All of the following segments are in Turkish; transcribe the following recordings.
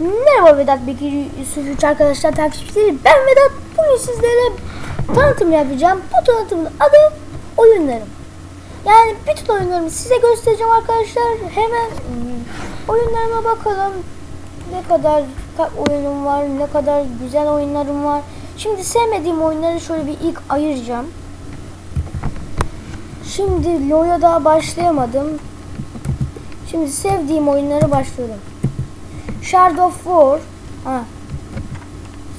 Merhaba Vedat Bekir Yusuf arkadaşlar takipçileri. Ben Vedat. Bugün sizlere tanıtım yapacağım. Bu tanıtımın adı oyunlarım. Yani bütün oyunlarımı size göstereceğim arkadaşlar. Hemen oyunlarıma bakalım. Ne kadar ka- oyunum var ne kadar güzel oyunlarım var. Şimdi sevmediğim oyunları şöyle bir ilk ayıracağım. Şimdi LoL'a daha başlayamadım. Şimdi sevdiğim oyunlara başlıyorum Shard of War, ha.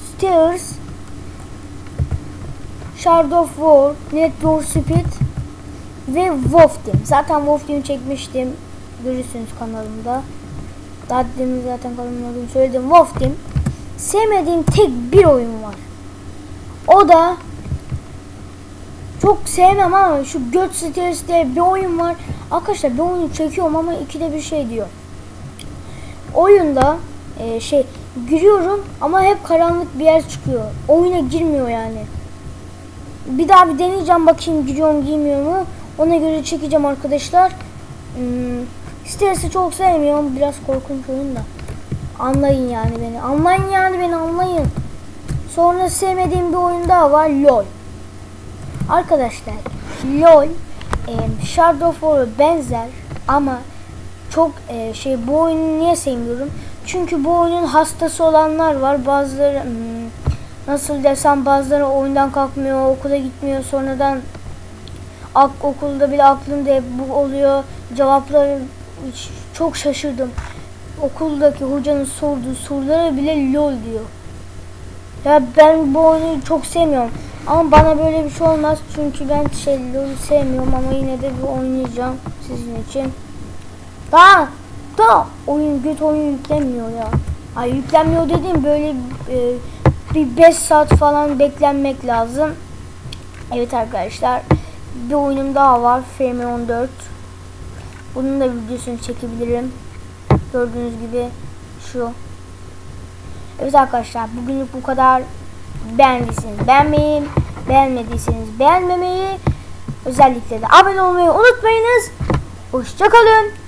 Stairs, Shard of War, War Speed ve Wolf Team. Zaten Wolf Team çekmiştim. Görürsünüz kanalımda. Daha zaten kanalımda adını söyledim. Wolf Team. Sevmediğim tek bir oyun var. O da çok sevmem ama şu Göt diye bir oyun var. Arkadaşlar bir oyunu çekiyorum ama ikide bir şey diyor oyunda e, şey giriyorum ama hep karanlık bir yer çıkıyor. Oyuna girmiyor yani. Bir daha bir deneyeceğim bakayım giriyor mu girmiyor mu. Ona göre çekeceğim arkadaşlar. Hmm, Stairs'i çok sevmiyorum. Biraz korkunç oyun da. Anlayın yani beni. Anlayın yani beni anlayın. Sonra sevmediğim bir oyun daha var. LOL. Arkadaşlar LOL e, Shadow of War'a benzer ama çok e, şey bu oyunu niye sevmiyorum? Çünkü bu oyunun hastası olanlar var. Bazıları hmm, nasıl desem bazıları oyundan kalkmıyor, okula gitmiyor. Sonradan ak, okulda bile aklımda hep bu oluyor. Cevapları çok şaşırdım. Okuldaki hocanın sorduğu sorulara bile lol diyor. Ya ben bu oyunu çok sevmiyorum. Ama bana böyle bir şey olmaz çünkü ben şey LoL'ü sevmiyorum ama yine de bir oynayacağım sizin için. Daha da oyun göt oyun yüklenmiyor ya. Ay yüklenmiyor dediğim böyle e, bir 5 saat falan beklenmek lazım. Evet arkadaşlar bir oyunum daha var FM 14. Bunun da videosunu çekebilirim. Gördüğünüz gibi şu. Evet arkadaşlar bugünlük bu kadar. Beğendiyseniz beğenmeyi, beğenmediyseniz beğenmemeyi, özellikle de abone olmayı unutmayınız. Hoşçakalın.